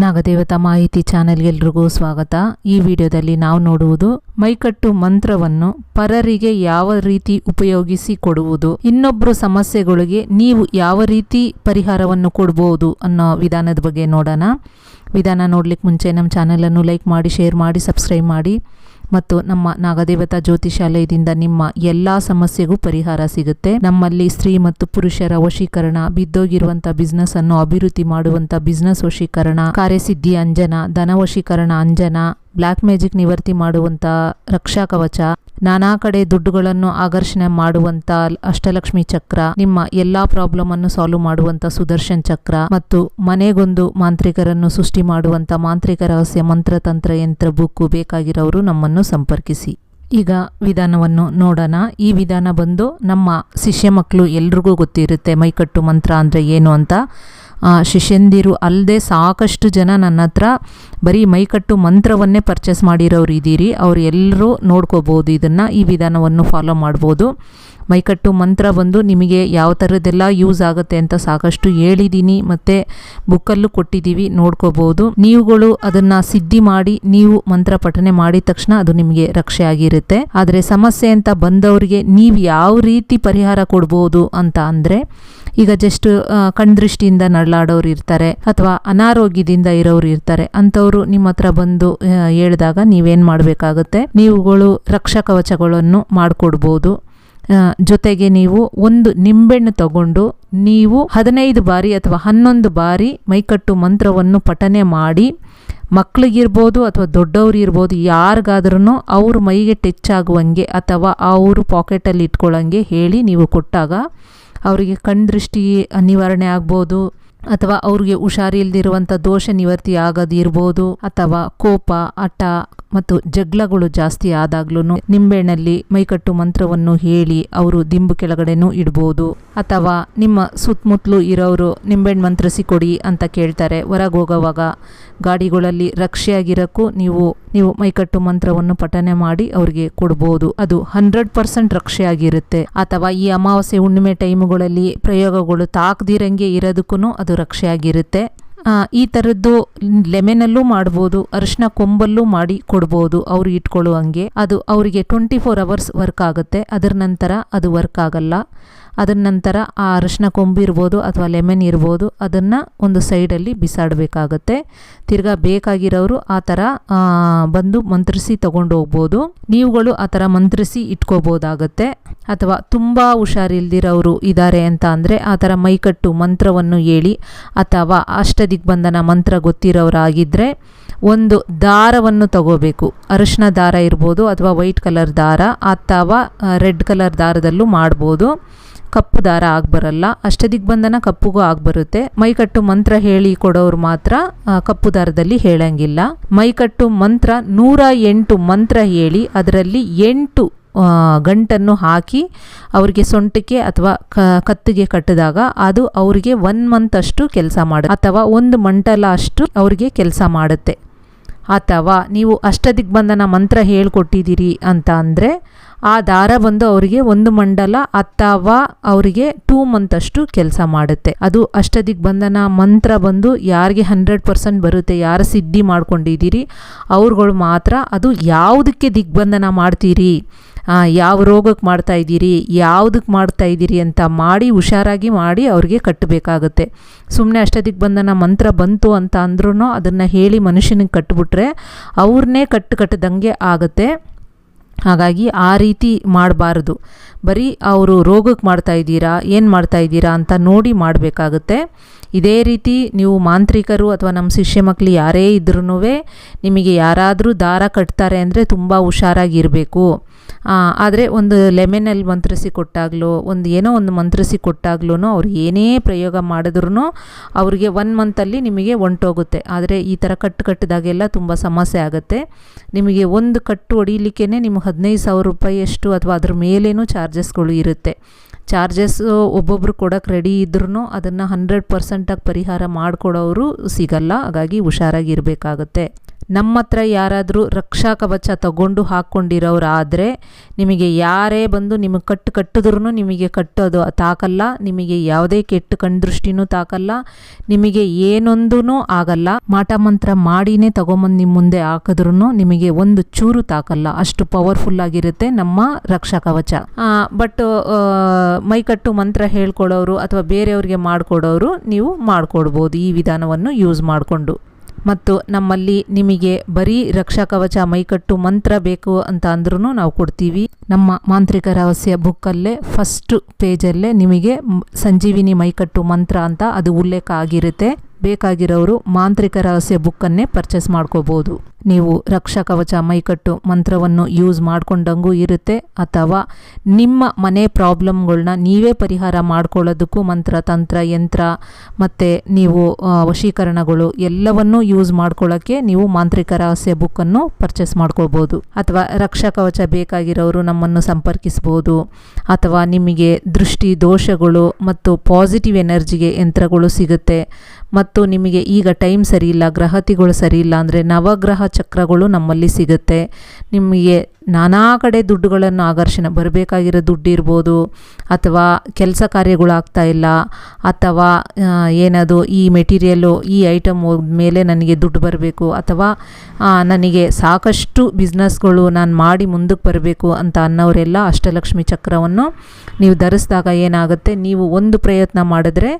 ನಾಗದೇವತಾ ಮಾಹಿತಿ ಚಾನೆಲ್ಗೆ ಎಲ್ರಿಗೂ ಸ್ವಾಗತ. ಈ ವಿಡಿಯೋದಲ್ಲಿ ನಾವು ನೋಡುವುದು ಮೈಕಟ್ಟು ಮಂತ್ರವನ್ನು ಪರರಿಗೆ ಯಾವ ರೀತಿ ಉಪಯೋಗಿಸಿ ಕೊಡುವುದು ಇನ್ನೊಬ್ಬರು ಸಮಸ್ಯೆಗಳಿಗೆ ನೀವು ಯಾವ ರೀತಿ ಪರಿಹಾರವನ್ನು ಕೊಡಬಹುದು ಅನ್ನೋ ವಿಧಾನದ ಬಗ್ಗೆ ನೋಡೋಣ. ವಿಧಾನ ನೋಡ್ಲಿಕ್ಕೆ ಮುಂಚೆ ನಮ್ಮ ಚಾನಲನ್ನು ಲೈಕ್ ಮಾಡಿ, ಶೇರ್ ಮಾಡಿ, ಸಬ್ಸ್ಕ್ರೈಬ್ ಮಾಡಿ. ಮತ್ತು ನಮ್ಮ ನಾಗದೇವತಾ ಜ್ಯೋತಿಷಾಲಯದಿಂದ ನಿಮ್ಮ ಎಲ್ಲ ಸಮಸ್ಯೆಗೂ ಪರಿಹಾರ ಸಿಗುತ್ತೆ. ನಮ್ಮಲ್ಲಿ ಸ್ತ್ರೀ ಮತ್ತು ಪುರುಷರ ವಶೀಕರಣ ಬಿದ್ದೋಗಿರುವಂಥ ಬಿಸ್ನೆಸ್ ಅನ್ನು ಅಭಿವೃದ್ಧಿ ಮಾಡುವಂತ ಬಿಸ್ನೆಸ್ ವಶೀಕರಣ, ಕಾರ್ಯಸಿದ್ಧಿ ಅಂಜನ, ಧನ ವಶೀಕರಣ ಅಂಜನ ಬ್ಲ್ಯಾಕ್ ಮ್ಯಾಜಿಕ್ ನಿವರ್ತಿ ಮಾಡುವಂತ ರಕ್ಷಾ ಕವಚ ನಾನಾ ಕಡೆ ದುಡ್ಡುಗಳನ್ನು ಆಕರ್ಷಣೆ ಮಾಡುವಂತ ಅಷ್ಟಲಕ್ಷ್ಮಿ ಚಕ್ರ, ನಿಮ್ಮ ಎಲ್ಲಾ ಪ್ರಾಬ್ಲಮ್ ಅನ್ನು ಸಾಲ್ವ್ ಮಾಡುವಂತ ಸುದರ್ಶನ್ ಚಕ್ರ ಮತ್ತು ಮನೆಗೊಂದು ಮಾಂತ್ರಿಕರನ್ನು ಸೃಷ್ಟಿ ಮಾಡುವಂತ ಮಾಂತ್ರಿಕ ರಹಸ್ಯ ಮಂತ್ರತಂತ್ರ ಯಂತ್ರ, ಬುಕ್ಕು ಬೇಕಾಗಿರೋರು ನಮ್ಮನ್ನು ಸಂಪರ್ಕಿಸಿ. ಈಗ ವಿಧಾನವನ್ನು ನೋಡೋಣ. ಈ ವಿಧಾನ ಬಂದು ನಮ್ಮ ಶಿಷ್ಯ ಮಕ್ಕಳು ಎಲ್ರಿಗೂ ಗೊತ್ತಿರುತ್ತೆ ಮೈಕಟ್ಟು ಮಂತ್ರ ಅಂದರೆ ಏನು ಅಂತ. ಶಿಷ್ಯಂದಿರು ಅಲ್ಲದೆ ಸಾಕಷ್ಟು ಜನ ನನ್ನ ಹತ್ರ ಬರೀ ಮೈಕಟ್ಟು ಮಂತ್ರವನ್ನೇ ಪರ್ಚೇಸ್ ಮಾಡಿರೋರು ಇದ್ದೀರಿ. ಅವ್ರು ಎಲ್ಲರೂ ನೋಡ್ಕೋಬೋದು. ಇದನ್ನು ಈ ವಿಧಾನವನ್ನು ಫಾಲೋ ಮಾಡ್ಬೋದು. ಮೈಕಟ್ಟು ಮಂತ್ರ ಬಂದು ನಿಮಗೆ ಯಾವ ಥರದ್ದೆಲ್ಲ ಯೂಸ್ ಆಗುತ್ತೆ ಅಂತ ಸಾಕಷ್ಟು ಹೇಳಿದ್ದೀನಿ ಮತ್ತು ಬುಕ್ಕಲ್ಲೂ ಕೊಟ್ಟಿದ್ದೀವಿ. ನೋಡ್ಕೋಬೋದು. ನೀವುಗಳು ಅದನ್ನು ಸಿದ್ಧಿ ಮಾಡಿ, ನೀವು ಮಂತ್ರ ಪಠನೆ ಮಾಡಿದ ತಕ್ಷಣ ಅದು ನಿಮಗೆ ರಕ್ಷೆ ಆಗಿರುತ್ತೆ ಆದರೆ ಸಮಸ್ಯೆ ಅಂತ ಬಂದವರಿಗೆ ನೀವು ಯಾವ ರೀತಿ ಪರಿಹಾರ ಕೊಡ್ಬೋದು ಅಂತ ಅಂದರೆ ಈಗ ಜಸ್ಟ್ ಕಣ್ದೃಷ್ಟಿಯಿಂದ ನರಳಾಡೋರು ಇರ್ತಾರೆ ಅಥವಾ ಅನಾರೋಗ್ಯದಿಂದ ಇರೋರು ಇರ್ತಾರೆ. ಅಂಥವ್ರು ನಿಮ್ಮ ಹತ್ರ ಬಂದು ಹೇಳಿದಾಗ ನೀವೇನ್ ಮಾಡಬೇಕಾಗುತ್ತೆ? ನೀವುಗಳು ರಕ್ಷಾ ಕವಚಗಳನ್ನು ಮಾಡಿಕೊಡ್ಬೋದು. ಜೊತೆಗೆ ನೀವು ಒಂದು ನಿಂಬೆಣ್ಣು ತಗೊಂಡು ನೀವು ಹದಿನೈದು ಬಾರಿ ಅಥವಾ ಹನ್ನೊಂದು ಬಾರಿ ಮೈಕಟ್ಟು ಮಂತ್ರವನ್ನು ಪಠನೆ ಮಾಡಿ ಮಕ್ಕಳಿಗಿರ್ಬೋದು ಅಥವಾ ದೊಡ್ಡವ್ರು ಇರ್ಬೋದು ಯಾರಿಗಾದ್ರೂ ಅವ್ರ ಮೈಗೆ ಟಚ್ ಆಗುವಂಗೆ ಅಥವಾ ಅವರು ಪಾಕೆಟಲ್ಲಿ ಇಟ್ಕೊಳ್ಳೋಂಗೆ ಹೇಳಿ ನೀವು ಕೊಟ್ಟಾಗ ಅವರಿಗೆ ಕಣ್ದೃಷ್ಟಿ ನಿವಾರಣೆ ಆಗ್ಬೋದು. ಅಥವಾ ಅವ್ರಿಗೆ ಹುಷಾರಿಲ್ದಿರುವಂಥ ದೋಷ ನಿವರ್ತಿ ಆಗೋದಿರ್ಬೋದು ಅಥವಾ ಕೋಪ, ಹಠ ಮತ್ತು ಜಗಳಗಳು ಜಾಸ್ತಿ ಆದಾಗ್ಲೂ ನಿಂಬೆಹಣ್ಣಲ್ಲಿ ಮೈಕಟ್ಟು ಮಂತ್ರವನ್ನು ಹೇಳಿ ಅವರು ದಿಂಬು ಕೆಳಗಡೆನೂ ಇಡ್ಬೋದು. ಅಥವಾ ನಿಮ್ಮ ಸುತ್ತಮುತ್ತಲು ಇರೋರು ನಿಂಬೆಹಣ್ಣು ಮಂತ್ರಿಸಿ ಕೊಡಿ ಅಂತ ಕೇಳ್ತಾರೆ. ಹೊರಗೆ ಹೋಗೋವಾಗ ಗಾಡಿಗಳಲ್ಲಿ ರಕ್ಷೆಯಾಗಿರೋಕ್ಕೂ ನೀವು ನೀವು ಮೈಕಟ್ಟು ಮಂತ್ರವನ್ನು ಪಠನೆ ಮಾಡಿ ಅವ್ರಿಗೆ ಕೊಡ್ಬೋದು. ಅದು ಹಂಡ್ರೆಡ್ ಪರ್ಸೆಂಟ್ ರಕ್ಷೆಯಾಗಿರುತ್ತೆ. ಅಥವಾ ಈ ಅಮಾವಾಸ್ಯೆ ಹುಣ್ಣಿಮೆ ಟೈಮ್ಗಳಲ್ಲಿ ಪ್ರಯೋಗಗಳು ತಾಕದಿರಂಗೆ ಇರೋದಕ್ಕೂ ಅದು ರಕ್ಷೆ ಆಗಿರುತ್ತೆ ಆ, ಈ ಥರದ್ದು ಲೆಮೆನಲ್ಲೂ ಮಾಡ್ಬೋದು ಅರಿಶಿನ ಕೊಂಬಲ್ಲೂ ಮಾಡಿ ಕೊಡ್ಬೋದು ಅವ್ರು ಇಟ್ಕೊಳ್ಳುವಂಗೆ ಅದು ಅವರಿಗೆ ಟ್ವೆಂಟಿ ಫೋರ್ ಅವರ್ಸ್ ವರ್ಕ್ ಆಗುತ್ತೆ ಅದರ ನಂತರ ಅದು ವರ್ಕ್ ಆಗಲ್ಲ. ಅದರ ನಂತರ ಆ ಅರಿಶಿನ ಕೊಂಬು ಇರ್ಬೋದು ಅಥವಾ ಲೆಮನ್ ಇರ್ಬೋದು, ಅದನ್ನು ಒಂದು ಸೈಡಲ್ಲಿ ಬಿಸಾಡಬೇಕಾಗತ್ತೆ. ತಿರ್ಗಾ ಬೇಕಾಗಿರೋರು ಆ ಥರ ಬಂದು ಮಂತ್ರಿಸಿ ತಗೊಂಡು ಹೋಗ್ಬೋದು. ನೀವುಗಳು ಆ ಥರ ಮಂತ್ರಿಸಿ ಇಟ್ಕೋಬೋದಾಗತ್ತೆ. ಅಥವಾ ತುಂಬ ಹುಷಾರಿಲ್ದಿರೋರು ಇದ್ದಾರೆ ಅಂತ ಅಂದರೆ ಆ ಥರ ಮೈಕಟ್ಟು ಮಂತ್ರವನ್ನು ಹೇಳಿ ಅಥವಾ ಅಷ್ಟದಿಗ್ಬಂಧನ ಮಂತ್ರ ಗೊತ್ತಿರೋರಾಗಿದ್ದರೆ ಒಂದು ದಾರವನ್ನು ತಗೋಬೇಕು. ಅರಿಶಿನ ದಾರ ಇರ್ಬೋದು ಅಥವಾ ವೈಟ್ ಕಲರ್ ದಾರ ಅಥವಾ ರೆಡ್ ಕಲರ್ ದಾರದಲ್ಲೂ ಮಾಡ್ಬೋದು. ಕಪ್ಪು ದಾರ ಆಗ್ಬರಲ್ಲ ಅಷ್ಟದಿಗ್ಬಂಧನ ಕಪ್ಪುಗೂ ಆಗ್ಬರುತ್ತೆ. ಮೈಕಟ್ಟು ಮಂತ್ರ ಹೇಳಿ ಕೊಡೋರು ಮಾತ್ರ ಕಪ್ಪು ದಾರದಲ್ಲಿ ಹೇಳಂಗಿಲ್ಲ. ಮೈಕಟ್ಟು ಮಂತ್ರ ನೂರ ಎಂಟು ಮಂತ್ರ ಹೇಳಿ, ಅದರಲ್ಲಿ ಎಂಟು ಗಂಟನ್ನು ಹಾಕಿ ಅವರಿಗೆ ಸೊಂಟಕ್ಕೆ ಅಥವಾ ಕತ್ತಿಗೆ ಕಟ್ಟಿದಾಗ ಅದು ಅವರಿಗೆ ಒನ್ ಮಂತ್ ಅಷ್ಟು ಕೆಲಸ ಮಾಡುತ್ತೆ ಅಥವಾ ಒಂದು ಮಂಟಲ ಅಷ್ಟು ಅವರಿಗೆ ಕೆಲಸ ಮಾಡುತ್ತೆ. ಅಥವಾ ನೀವು ಅಷ್ಟದಿಗ್ಬಂಧನ ಮಂತ್ರ ಹೇಳ್ಕೊಟ್ಟಿದ್ದೀರಿ ಅಂತ ಅಂದರೆ, ಆ ದಾರ ಬಂದು ಅವರಿಗೆ ಒಂದು ಮಂಡಲ ಅಥವಾ ಅವರಿಗೆ ಟೂ ಮಂತ್ ಅಷ್ಟು ಕೆಲಸ ಮಾಡುತ್ತೆ. ಅದು ಅಷ್ಟದಿಗ್ಬಂಧನ ಮಂತ್ರ ಬಂದು ಯಾರಿಗೆ ಹಂಡ್ರೆಡ್ ಪರ್ಸೆಂಟ್ ಬರುತ್ತೆ, ಯಾರು ಸಿದ್ಧಿ ಮಾಡ್ಕೊಂಡಿದ್ದೀರಿ, ಅವ್ರುಗಳು ಮಾತ್ರ ಅದು ಯಾವುದಕ್ಕೆ ದಿಗ್ಬಂಧನ ಮಾಡ್ತೀರಿ? ಯಾವ ರೋಗಕ್ಕೆ ಮಾಡ್ತಾ ಇದ್ದೀರಿ ಯಾವುದಕ್ಕೆ ಮಾಡ್ತಾ ಇದ್ದೀರಿ ಅಂತ ಮಾಡಿ ಹುಷಾರಾಗಿ ಮಾಡಿ ಅವ್ರಿಗೆ ಕಟ್ಟಬೇಕಾಗುತ್ತೆ. ಸುಮ್ಮನೆ ಅಷ್ಟೊತ್ತಿಗೆ ಬಂದ ನಮ್ಮ ಮಂತ್ರ ಬಂತು ಅಂತ ಅಂದ್ರೂ ಅದನ್ನು ಹೇಳಿ ಮನುಷ್ಯನಿಗೆ ಕಟ್ಟಿಬಿಟ್ರೆ ಅವ್ರನ್ನೇ ಕಟ್ಟು ಕಟ್ಟದಂಗೆ ಆಗುತ್ತೆ. ಹಾಗಾಗಿ ಆ ರೀತಿ ಮಾಡಬಾರ್ದು. ಬರೀ ಅವರು ರೋಗಕ್ಕೆ ಮಾಡ್ತಾ ಇದ್ದೀರಾ, ಏನು ಮಾಡ್ತಾ ಇದ್ದೀರಾ ಅಂತ ನೋಡಿ ಮಾಡಬೇಕಾಗುತ್ತೆ. ಇದೇ ರೀತಿ ನೀವು ಮಾಂತ್ರಿಕರು ಅಥವಾ ನಮ್ಮ ಶಿಷ್ಯ ಮಕ್ಕಳು ಯಾರೇ ಇದ್ರೂ ನಿಮಗೆ ಯಾರಾದರೂ ದಾರ ಕಟ್ತಾರೆ ಅಂದರೆ ತುಂಬ ಹುಷಾರಾಗಿರಬೇಕು. ಆದರೆ ಒಂದು ಲೆಮೆನಲ್ಲಿ ಮಂತ್ರಿಸಿ ಕೊಟ್ಟಾಗಲೋ, ಒಂದು ಏನೋ ಒಂದು ಮಂತ್ರಿಸಿ ಕೊಟ್ಟಾಗ್ಲೂ ಅವ್ರು ಏನೇ ಪ್ರಯೋಗ ಮಾಡಿದ್ರೂ ಅವ್ರಿಗೆ ಒನ್ ಮಂತಲ್ಲಿ ನಿಮಗೆ ಹೊಂಟೋಗುತ್ತೆ ಆದರೆ ಈ ಥರ ಕಟ್ಟು ಕಟ್ಟಿದಾಗೆಲ್ಲ ತುಂಬ ಸಮಸ್ಯೆ ಆಗುತ್ತೆ. ನಿಮಗೆ ಒಂದು ಕಟ್ಟು ಹೊಡಿಲಿಕ್ಕೇ ನಿಮ್ಗೆ ಹದಿನೈದು ಸಾವಿರ ರೂಪಾಯಿಯಷ್ಟು ಅಥವಾ ಅದ್ರ ಮೇಲೇನೂ ಚಾರ್ಜಸ್ಗಳು ಇರುತ್ತೆ. ಚಾರ್ಜಸ್ ಒಬ್ಬೊಬ್ರು ಕೊಡೋಕೆ ರೆಡಿ ಇದ್ರೂ ಅದನ್ನು ಹಂಡ್ರೆಡ್ ಪರ್ಸೆಂಟಾಗಿ ಪರಿಹಾರ ಮಾಡಿಕೊಡೋರು ಸಿಗಲ್ಲ. ಹಾಗಾಗಿ ಹುಷಾರಾಗಿರಬೇಕಾಗುತ್ತೆ ನಮ್ಮ ಹತ್ರ ಯಾರಾದರೂ ರಕ್ಷಾ ಕವಚ ತಗೊಂಡು ಹಾಕ್ಕೊಂಡಿರೋರಾದರೆ ನಿಮಗೆ ಯಾರೇ ಬಂದು ನಿಮಗೆ ಕಟ್ಟು ಕಟ್ಟಿದ್ರೂ ನಿಮಗೆ ಕಟ್ಟೋದು ತಾಕಲ್ಲ, ನಿಮಗೆ ಯಾವುದೇ ಕೆಟ್ಟ ಕಣ್ದೃಷ್ಟಿನೂ ತಾಕಲ್ಲ, ನಿಮಗೆ ಏನೊಂದೂ ಆಗಲ್ಲ. ಮಾಟ ಮಂತ್ರ ಮಾಡಿನೇ ತಗೊಂಬಂದು ನಿಮ್ಮ ಮುಂದೆ ಹಾಕಿದ್ರೂ ನಿಮಗೆ ಒಂದು ಚೂರು ತಾಕಲ್ಲ, ಅಷ್ಟು ಪವರ್ಫುಲ್ ಆಗಿರುತ್ತೆ ನಮ್ಮ ರಕ್ಷಾ ಕವಚ. ಬಟ್ ಮೈಕಟ್ಟು ಮಂತ್ರ ಹೇಳ್ಕೊಡೋರು ಅಥವಾ ಬೇರೆಯವ್ರಿಗೆ ಮಾಡಿಕೊಡೋರು ನೀವು ಮಾಡಿಕೊಡ್ಬೋದು ಈ ವಿಧಾನವನ್ನು ಯೂಸ್ ಮಾಡಿಕೊಂಡು. ಮತ್ತು ನಮ್ಮಲ್ಲಿ ನಿಮಗೆ ಬರೀ ರಕ್ಷಾ ಕವಚ, ಮೈಕಟ್ಟು ಮಂತ್ರ ಬೇಕು ಅಂತ ಅಂದ್ರೂ ನಾವು ಕೊಡ್ತೀವಿ. ನಮ್ಮ ಮಾಂತ್ರಿಕ ರಹಸ್ಯ ಬುಕ್ಕಲ್ಲೇ ಫಸ್ಟ್ ಪೇಜಲ್ಲೇ ನಿಮಗೆ ಸಂಜೀವಿನಿ ಮೈಕಟ್ಟು ಮಂತ್ರ ಅಂತ ಅದು ಉಲ್ಲೇಖ ಆಗಿರುತ್ತೆ. ಬೇಕಾಗಿರೋರು ಮಾಂತ್ರಿಕ ರಹಸ್ಯ ಬುಕ್ಕನ್ನೇ ಪರ್ಚೇಸ್ ಮಾಡ್ಕೋಬೋದು. ನೀವು ರಕ್ಷಾ ಕವಚ, ಮೈಕಟ್ಟು ಮಂತ್ರವನ್ನು ಯೂಸ್ ಮಾಡ್ಕೊಂಡಂಗೂ ಇರುತ್ತೆ. ಅಥವಾ ನಿಮ್ಮ ಮನೆ ಪ್ರಾಬ್ಲಮ್ಗಳನ್ನ ನೀವೇ ಪರಿಹಾರ ಮಾಡ್ಕೊಳ್ಳೋದಕ್ಕೂ ಮಂತ್ರ, ತಂತ್ರ, ಯಂತ್ರ ಮತ್ತು ನೀವು ವಶೀಕರಣಗಳು ಎಲ್ಲವನ್ನೂ ಯೂಸ್ ಮಾಡ್ಕೊಳ್ಳೋಕ್ಕೆ ನೀವು ಮಾಂತ್ರಿಕ ರಹಸ್ಯ ಬುಕ್ಕನ್ನು ಪರ್ಚೇಸ್ ಮಾಡ್ಕೋಬೋದು ಅಥವಾ ರಕ್ಷಾ ಕವಚ ಬೇಕಾಗಿರೋರು ನಮ್ಮನ್ನು ಸಂಪರ್ಕಿಸ್ಬೋದು. ಅಥವಾ ನಿಮಗೆ ದೃಷ್ಟಿ, ದೋಷಗಳು ಮತ್ತು ಪಾಸಿಟಿವ್ ಎನರ್ಜಿಗೆ ಯಂತ್ರಗಳು ಸಿಗುತ್ತೆ. ಮತ್ತು ನಿಮಗೆ ಈಗ ಟೈಮ್ ಸರಿ ಇಲ್ಲ, ಗ್ರಹತಿಗಳು ಸರಿ ಇಲ್ಲ ಅಂದರೆ ನವಗ್ರಹ ಚಕ್ರಗಳು ನಮ್ಮಲ್ಲಿ ಸಿಗುತ್ತೆ. ನಿಮಗೆ ನಾನಾ ಕಡೆ ದುಡ್ಡುಗಳನ್ನು ಆಕರ್ಷಣೆ, ಬರಬೇಕಾಗಿರೋ ದುಡ್ಡು ಇರ್ಬೋದು ಅಥವಾ ಕೆಲಸ ಕಾರ್ಯಗಳಾಗ್ತಾ ಇಲ್ಲ ಅಥವಾ ಏನದು ಈ ಮೆಟೀರಿಯಲ್ಲು ಈ ಐಟಮ್ ಮೇಲೆ ನನಗೆ ದುಡ್ಡು ಬರಬೇಕು ಅಥವಾ ನನಗೆ ಸಾಕಷ್ಟು ಬಿಸ್ನೆಸ್ಗಳು ನಾನು ಮಾಡಿ ಮುಂದಕ್ಕೆ ಬರಬೇಕು ಅಂತ ಅನ್ನೋರೆಲ್ಲ ಅಷ್ಟಲಕ್ಷ್ಮಿ ಚಕ್ರವನ್ನು ನೀವು ಧರಿಸಿದಾಗ ಏನಾಗುತ್ತೆ? ನೀವು ಒಂದು ಪ್ರಯತ್ನ ಮಾಡಿದ್ರೆ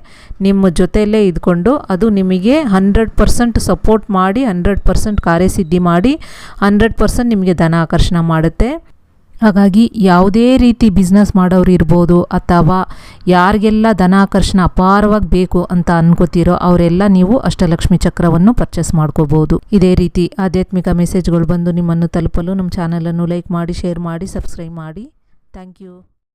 ನಿಮ್ಮ ಜೊತೆಯಲ್ಲೇ ಇದ್ಕೊಂಡು ಅದು ನಿಮಗೆ ಹಂಡ್ರೆಡ್ ಪರ್ಸೆಂಟ್ ಸಪೋರ್ಟ್ ಮಾಡಿ, ಹಂಡ್ರೆಡ್ ಪರ್ಸೆಂಟ್ ಕಾರ್ಯಸಿದ್ಧಿ ಮಾಡಿ, ಹಂಡ್ರೆಡ್ ಪರ್ಸೆಂಟ್ ನಿಮಗೆ ಧನ ಆಕರ್ಷಣೆ ಮಾಡುತ್ತೆ. ಹಾಗಾಗಿ ಯಾವುದೇ ರೀತಿ ಬಿಸ್ನೆಸ್ ಮಾಡೋರು ಇರ್ಬೋದು ಅಥವಾ ಯಾರಿಗೆಲ್ಲ ಧನಾಕರ್ಷಣ ಅಪಾರವಾಗಿ ಬೇಕು ಅಂತ ಅನ್ಕೋತೀರೋ ಅವರೆಲ್ಲ ನೀವು ಅಷ್ಟಲಕ್ಷ್ಮಿ ಚಕ್ರವನ್ನು ಪರ್ಚೇಸ್ ಮಾಡ್ಕೋಬೋದು. ಇದೇ ರೀತಿ ಆಧ್ಯಾತ್ಮಿಕ ಮೆಸೇಜ್ಗಳು ಬಂದು ನಿಮ್ಮನ್ನು ತಲುಪಲು ನಮ್ಮ ಚಾನಲನ್ನು ಲೈಕ್ ಮಾಡಿ ಶೇರ್ ಮಾಡಿ ಸಬ್ಸ್ಕ್ರೈಬ್ ಮಾಡಿ. Thank you